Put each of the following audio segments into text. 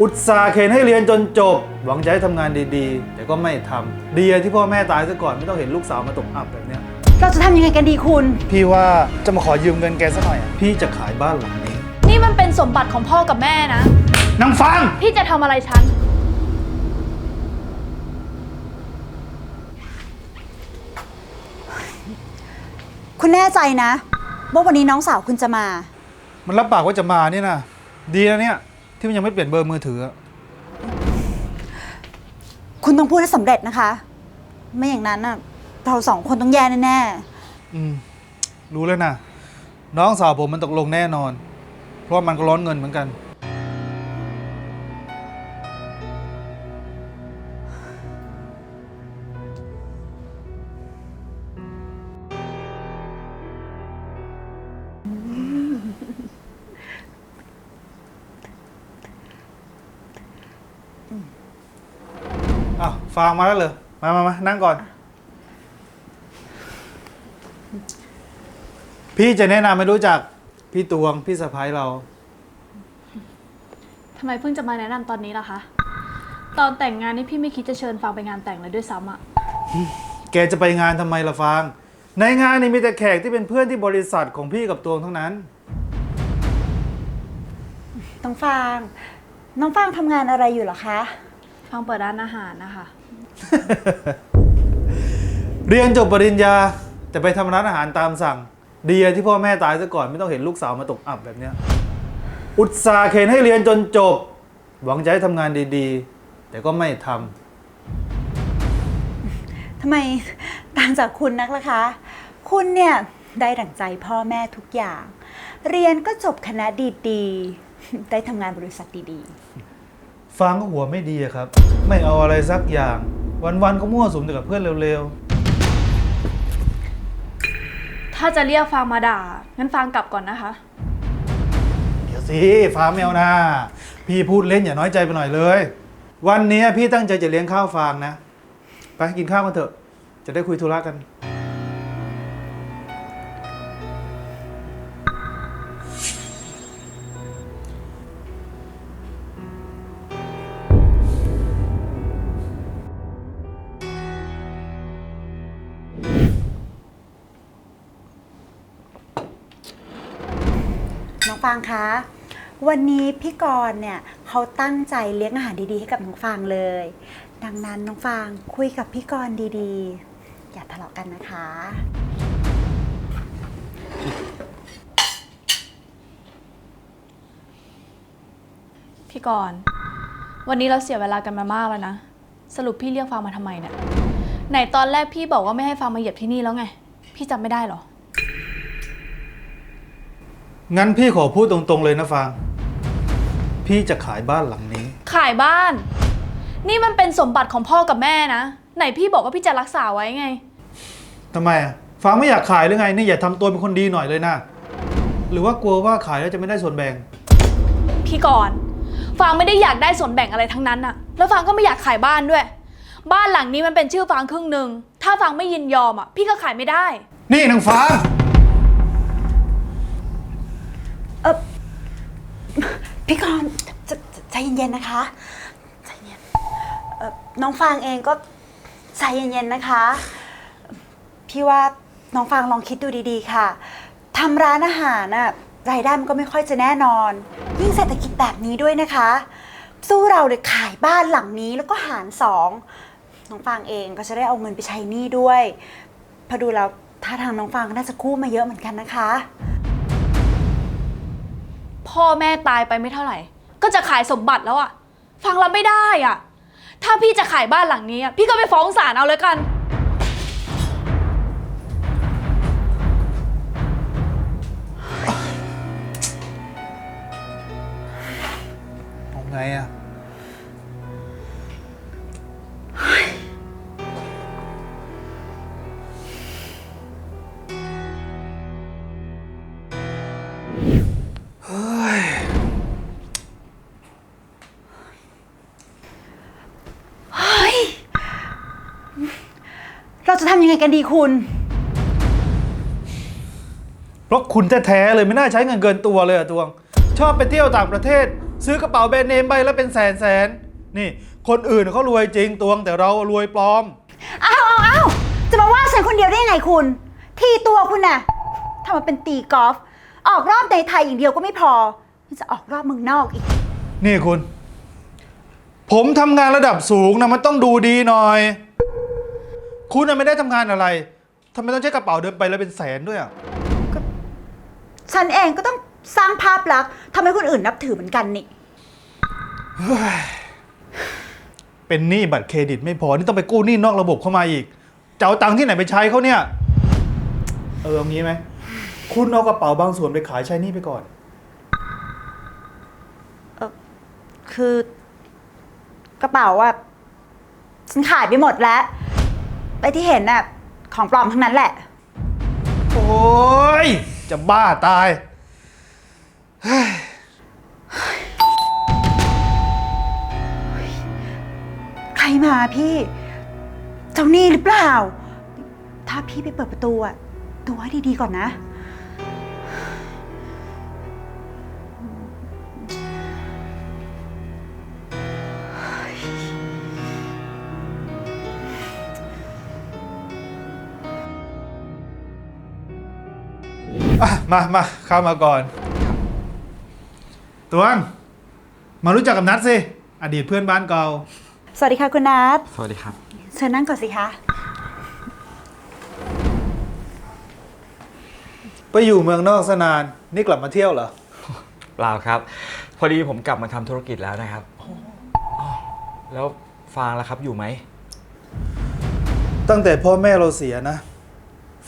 อุตส่าห์เข็นให้เรียนจนจบ หวังจะให้ทำงานดีๆ แต่ก็ไม่ทำดีอะที่พ่อแม่ตายซะก่อนไม่ต้องเห็นลูกสาวมาตกอับแบบเนี้ย เราจะทำยังไงกันดีคุณ พี่ว่าจะมาขอยืมเงินแกสักหน่อยอะพี่จะขายบ้านหลังนี้ นี่มันเป็นสมบัติของพ่อกับแม่นะ นางฟัง พี่จะทำอะไรฉัน คุณแน่ใจนะว่าวันนี้น้องสาวคุณจะมา มันรับปากว่าจะมานี่นะดีนะเนี่ย ที่มันยังไม่เปลี่ยนเบอร์มือถืออะคุณต้องพูดให้สำเร็จนะคะ ไม่อย่างนั้นน่ะเราสองคนต้องแย่แน่อืม รู้แล้วนะน้องสาวผมมันตกลงแน่นอน เพราะมันก็ร้อนเงินเหมือนกัน ฟางมาแล้วเหรอ มามามานั่งก่อน พี่จะแนะนำให้รู้จัก พี่ตวง พี่สะพ้ายเรา ทำไมเพิ่งจะมาแนะนำตอนนี้ล่ะคะ ตอนแต่งงานนี่พี่ไม่คิดจะเชิญฟังไปงานแต่งเลยด้วยซ้ำอะแกจะไปงานทำไมล่ะฟาง ในงานนี่มีแต่แขกที่เป็นเพื่อนที่บริษัทของพี่กับตวงทั้งนั้นๆน้องฟาง น้องฟางทำงานอะไรอยู่เหรอคะฟังเปิดร้านอาหารนะคะ เรียนจบปริญญา แต่ไปทำร้านอาหารตามสั่ง ดีอะที่พ่อแม่ตายซะก่อนไม่ต้องเห็นลูกสาวมาตกอับแบบเนี้ยอุตส่าห์เข็นให้เรียนจนจบ หวังจะให้ทำงานดีๆ แต่ก็ไม่ทำทำไมต่างจากคุณนักล่ะคะ คุณเนี่ยได้ดั่งใจพ่อแม่ทุกอย่าง เรียนก็จบคณะดีๆ ได้ทำงานบริษัทดีฟังก็หัวไม่ดีอะครับ ไม่เอาอะไรสักอย่าง วันๆก็มั่วสุมแต่กับเพื่อนเร็วถ้าจะเรียกฟังมาด่า งั้นฟังกลับก่อนนะคะ ๆ เดี๋ยวสิฟ้าแมวนาพี่พูดเล่นอย่าน้อยใจไปหน่อยเลย วันนี้พี่ตั้งใจจะเลี้ยงข้าวฟางนะ ไปกินข้าวกันเถอะ จะได้คุยธุระกันๆน้ วันนี้พี่กรณ์เนี่ยเขาตั้งใจเลี้ยงอาหารดีๆ ให้กับน้องฟางเลย ดังนั้นน้องฟางคุยกับพี่กรณ์ดีๆ อย่าทะเลาะกันนะคะ พี่กรณ์วันนี้เราเสียเวลากันมามากแล้วนะ สรุปพี่เรียกฟังมาทำไมเนี่ย ไหนตอนแรกพี่บอกว่าไม่ให้ฟังมาเหยียบที่นี่แล้วไง พี่จำไม่ได้เหรอ งั้นพี่ขอพูดตรงๆเลยนะฟาง พี่จะขายบ้านหลังนี้ ขายบ้าน นี่มันเป็นสมบัติของพ่อกับแม่นะ ไหนพี่บอกว่าพี่จะรักษาไว้ไง ทำไมอะฟางไม่อยากขายหรือไง นี่อย่าทำตัวเป็นคนดีหน่อยเลยนะ หรือว่ากลัวว่าขายแล้วจะไม่ได้ส่วนแบ่ง พี่กรณ์ฟางไม่ได้อยากได้ส่วนแบ่งอะไรทั้งนั้นอะแล้วฟางก็ไม่อยากขายบ้านด้วย บ้านหลังนี้มันเป็นชื่อฟางครึ่งหนึ่ง ถ้าฟางไม่ยินยอมอะพี่ก็ขายไม่ได้ นี่นางฟางเออ พี่กรณ์ใจะใจเย็นๆนะคะ ใจเย็นเอ่อน้องฟางเองก็ใจเย็นๆนะคะ พี่ว่าน้องฟางลองคิดดูดีๆค่ะทำร้านอาหารน่ะรายได้มันก็ไม่ค่อยจะแน่นอน ยิ่งเศรษฐกิจแบบนี้ด้วยนะคะ สู้เราเลยขายบ้านหลังนี้แล้วก็หารสองน้องฟางเองก็จะได้เอาเงินไปใช้หนี้ด้วย พอดูแล้วท่าทางน้องฟางก็น่าจะกู้มาเยอะเหมือนกันนะคะ พ่อแม่ตายไปไม่เท่าไหร่ ก็จะขายสมบัติแล้วอะฟังเราไม่ได้อะถ้าพี่จะขายบ้านหลังนี้อะพี่ก็ไปฟ้องศาลเอาเลยกัน เอาไงอะเฮ้ย เรา จะทำยังไงกันดีคุณ เพราะคุณแท้ๆเลยไม่น่าใช้เงินเกินตัวเลยอะตวง ชอบไปเที่ยวต่างประเทศ ซื้อกระเป๋าแบรนด์เนมใบแล้วเป็นแสนแสนๆนี่ คนอื่นเขารวยจริงตวง แต่เรารวยปลอม อ้าวอ้าวอ้าวจะมาว่าฉันคนเดียวได้ยังไงคุณ ที่ตัวคุณน่ะทำมาเป็นตีกอล์ฟออกรอบในไทยอย่างเดียวก็ไม่พอยังจะออกรอบเมืองนอกอีก นี่คุณ ผมทำงานระดับสูงนะมันต้องดูดีหน่อย คุณน่ะไม่ได้ทำงานอะไรทำไมต้องใช้กระเป๋าเดินไปแล้วเป็นแสนด้วยอะ ฉันเองก็ต้องสร้างภาพลักษณ์ทำให้คนอื่นนับถือเหมือนกันนี่ เป็นหนี้บัตรเครดิตไม่พอ นี่ต้องไปกู้หนี้นอกระบบเข้ามาอีก จะเอาตังค์ที่ไหนไปใช้เขาเนี่ย เออเอางี้ไหม คุณเอากระเป๋าบางส่วนไปขายใช้หนี้ไปก่อน คือกระเป๋าอะฉันขายไปหมดแล้ว ไปที่เห็นน่ะของปลอมทั้งนั้นแหละ โอ้ย จะบ้าตาย ใครมาพี่ เจ้าหนี่หรือเปล่า ถ้าพี่ไปเปิดประตูอะดูให้ดีๆก่อนนะ มามาเข้ามาก่อนตวง มารู้จักกับนัทสิ อดีตเพื่อนบ้านเก่า สวัสดีค่ะคุณนัทสวัสดีครับ เชิญนั่งก่อนสิคะ ไปอยู่เมืองนอกสนาน นี่กลับมาเที่ยวเหรอ เปล่าครับ พอดีผมกลับมาทำธุรกิจแล้วนะครับอ๋อแล้วฟางล่ะครับอยู่ไหม ตั้งแต่พ่อแม่เราเสียนะ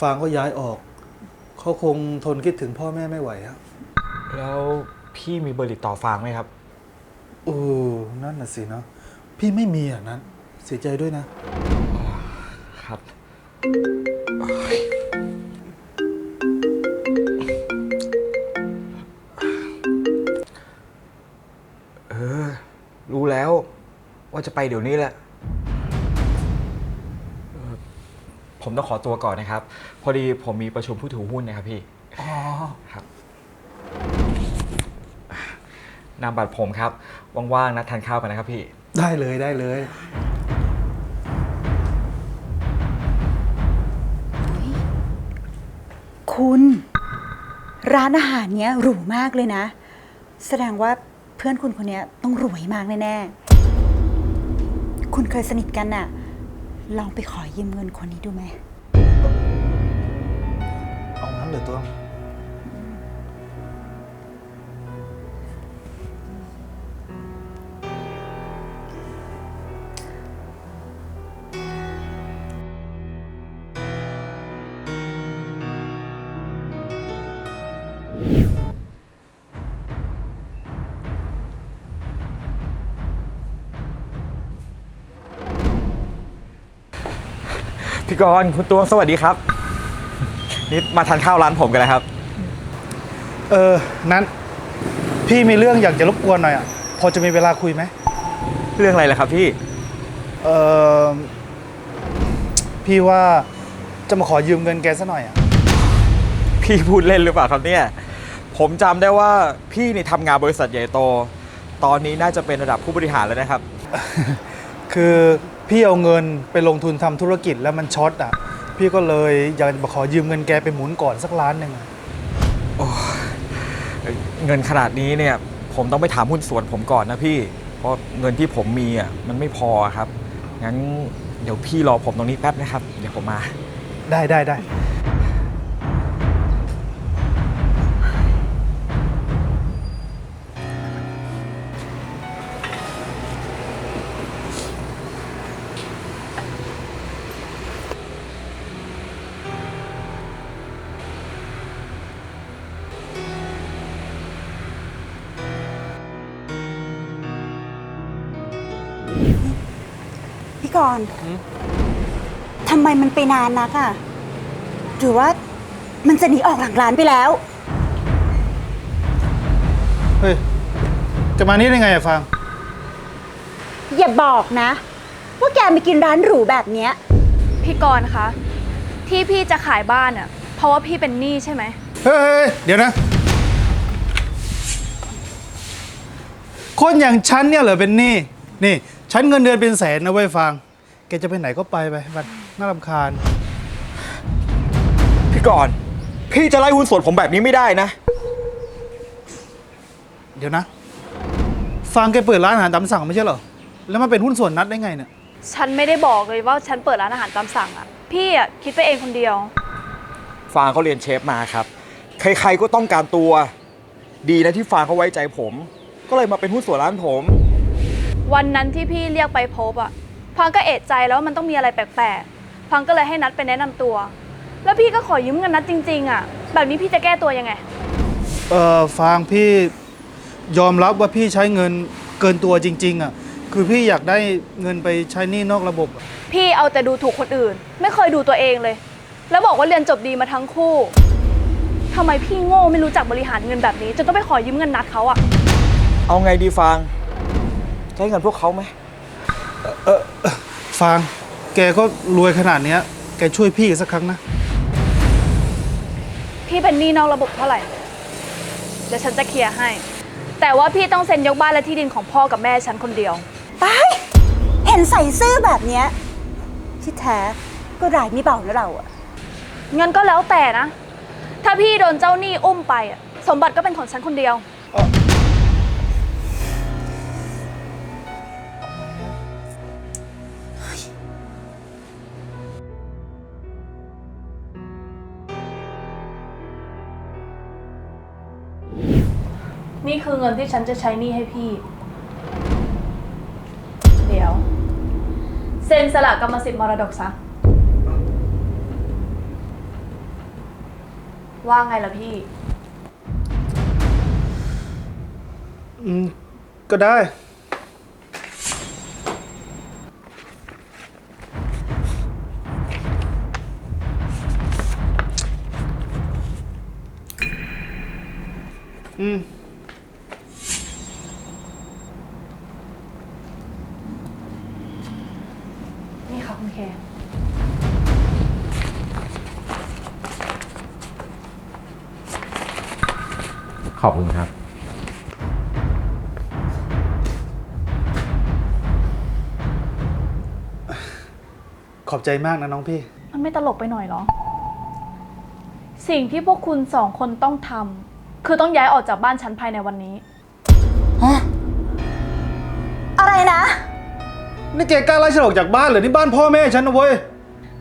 ฟางก็ย้ายออก เขาคงทนคิดถึงพ่อแม่ไม่ไหวอะแล้วพี่มีเบอร์ติดต่อฟางไหมครับเออนั่นน่ะสิเนาะพี่ไม่มีอะนั้นเสียใจด้วยนะ ครับเออรู้แล้วว่าจะไปเดี๋ยวนี้แหละ ผมต้องขอตัวก่อนนะครับ พอดีผมมีประชุมผู้ถือหุ้นนะครับพี่อ๋อครับนามบัตรผมครับ ว่างๆนัดทานข้าวกันนะครับพี่ ได้เลยได้เลย คุณ ร้านอาหารเนี้ยหรูมากเลยนะ แสดงว่าเพื่อนคุณคนเนี้ยต้องรวยมากแน่ๆ คุณเคยสนิทกันน่ะ ลองไปขอยืมเงินคนนี้ดูไหมเอางั้นเลยตัว กรณ์คุณตวงสวัสดีครับ นี่มาทานข้าวร้านผมกันนะครับ เออ นั้น พี่มีเรื่องอยากจะรบกวนหน่อยอะ พอจะมีเวลาคุยไหม เรื่องอะไรล่ะครับพี่ เออพี่ว่าจะมาขอยืมเงินแกซะหน่อยอะ พี่พูดเล่นหรือเปล่าครับเนี่ย ผมจำได้ว่าพี่นี่ทำงานบริษัทใหญ่โต ตอนนี้น่าจะเป็นระดับผู้บริหารแล้วนะครับ คือ พี่เอาเงินไปลงทุนทำธุรกิจแล้วมันช็อตอะ พี่ก็เลยอยากจะมาขอยืมเงินแกไปหมุนก่อนสักล้านหนึ่งอะเงินขนาดนี้เนี่ย ผมต้องไปถามหุ้นส่วนผมก่อนนะพี่ เพราะเงินที่ผมมีอะมันไม่พอครับ งั้นเดี๋ยวพี่รอผมตรงนี้แป๊บนะครับ เดี๋ยวผมมา ได้ได้ได้ กรณ์ทำไมมันไปนานนักอะหรือว่ามันจะหนีออกหลังร้านไปแล้ว เฮ้ย จะมานี่ได้ไงอะฟังอย่าบอกนะว่าแกไปกินร้านหรูแบบเนี้ย พี่กรณ์คะที่พี่จะขายบ้านอะ เพราะว่าพี่เป็นหนี้ใช่ไหม เฮ้ย เดี๋ยวนะ คนอย่างฉันเนี่ยเหรอเป็นหนี้ นี่ ฉันเงินเดือนเป็นแสนนะเว้ยฟาง แกจะไปไหนก็ไปไปมันน่ารำคาญ พี่กรณ์พี่จะไล่หุ้นส่วนผมแบบนี้ไม่ได้นะ เดี๋ยวนะฟางแกเปิดร้านอาหารตามสั่งไม่ใช่เหรอ แล้วมาเป็นหุ้นส่วนนัดได้ไงเนี่ย ฉันไม่ได้บอกเลยว่าฉันเปิดร้านอาหารตามสั่งอะพี่อะคิดไปเองคนเดียว ฟางเขาเรียนเชฟมาครับ ใครๆก็ต้องการตัว ดีนะที่ฟางเขาไว้ใจผม ก็เลยมาเป็นหุ้นส่วนร้านผม วันนั้นที่พี่เรียกไปพบอะ พังก็เอะใจแล้ววามันต้องมีอะไรแปลกๆ พังก็เลยให้นัดไปแนะนำตัว แล้วพี่ก็ขอยืมเงินนัดจริง ๆอะแบบนี้พี่จะแก้ตัวยังไง เออฟางพี่ยอมรับว่าพี่ใช้เงินเกินตัวจริง ๆอะคือพี่อยากได้เงินไปใช้หนี้นอกระบบอะพี่เอาแต่ดูถูกคนอื่น ไม่เคยดูตัวเองเลย แล้วบอกว่าเรียนจบดีมาทั้งคู่ทำไมพี่โง่ไม่รู้จักบริหารเงินแบบนี้จนต้องไปขอยืมเงินนัดเขาอะเอาไงดีฟางจะให้เงินพวกเขาไหม ฟาง แกก็รวยขนาดเนี้ย แกช่วยพี่สักครั้งนะ พี่เป็นหนี้นอกระบบเท่าไหร่ เดี๋ยวฉันจะเคลียร์ให้ แต่ว่าพี่ต้องเซ็นยกบ้านและที่ดินของพ่อกับแม่ฉันคนเดียวไปเห็นใส่ซื่อแบบเนี้ยที่แท้ก็รายไม่เบานะเราอะเงินก็แล้วแต่นะ ถ้าพี่โดนเจ้าหนี้อุ้มไปอะสมบัติก็เป็นของฉันคนเดียว นี่คือเงินที่ฉันจะใช้หนี้ให้พี่ เดี๋ยว เซ็นสละกรรมสิทธิ์มรดกซะ ว่าไงล่ะพี่ อืม ก็ได้ อืม นี่ค่ะคุณเค ข อบคุณครับขอบใจมากนะน้องพี่ มันไม่ตลกไปหน่อยเหรอ สิ่งที่พวกคุณสองคนต้องทำคือต้องย้ายออกจากบ้านฉันภายในวันนี้ อะไรนะ นี่แกกล้าไล่ฉันออกจากบ้านเหรอนี่บ้านพ่อแม่ฉันนะเว้ย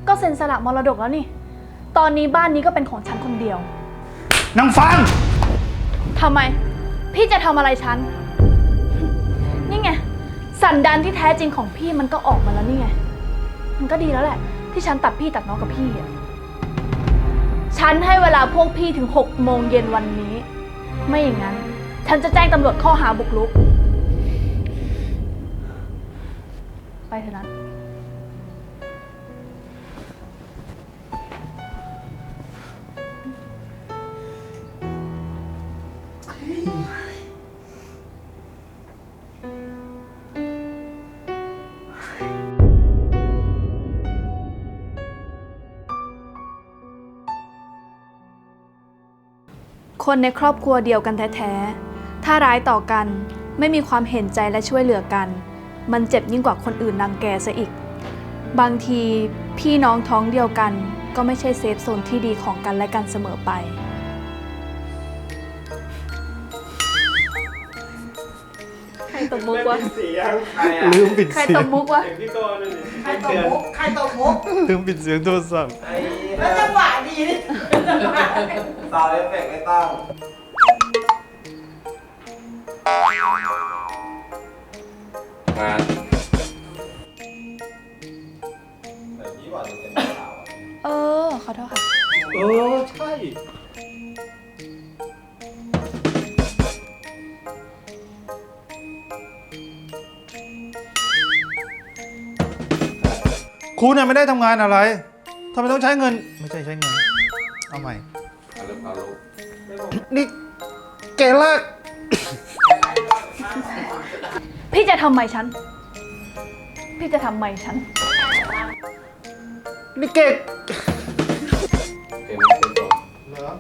ก็เซ็นสละมรดกแล้วนี่ ตอนนี้บ้านนี้ก็เป็นของฉันคนเดียว นางฟัง ทำไม พี่จะทำอะไรฉัน นี่ไง สันดานที่แท้จริงของพี่มันก็ออกมาแล้วนี่ไง มันก็ดีแล้วแหละ ที่ฉันตัดพี่ตัดน้องกับพี่อะฉันให้เวลาพวกพี่ถึงหกโมงเย็นวันนี้ ไม่อย่างนั้น ฉันจะแจ้งตำรวจข้อหาบุกรุก ไปเถอะนัท คนในครอบครัวเดียวกันแท้ๆ ถ้าร้ายต่อกันไม่มีความเห็นใจและช่วยเหลือกัน มันเจ็บยิ่งกว่าคนอื่นรังแกซะอีก บางทีพี่น้องท้องเดียวกัน ก็ไม่ใช่เซฟโซนที่ดีของกันและกันเสมอไป ตบมุกวะลืมปิดใครเสีตยงบมุกวะใครตบมุกใครตบมุกลืมปิดเสียงโทรศัพท์แล้วจังหวะดีนี่ซาวด์เอฟเฟกต์ไม่ต้องงานแบบนี้ว่าจะเป็นข่าวอะเออ ขอโทษค่ะ เออใช่ คุณน่ะไม่ได้ทำงานอะไรทำไมต้องใช้เงิน ไม่ใช่ใช้เงิน เอาใหม่ เอาลูกเอาลูกนี่แกลาก พี่จะทำไมฉัน พี่จะทำไมฉัน นี่แกเกมเป็นจบเหรอ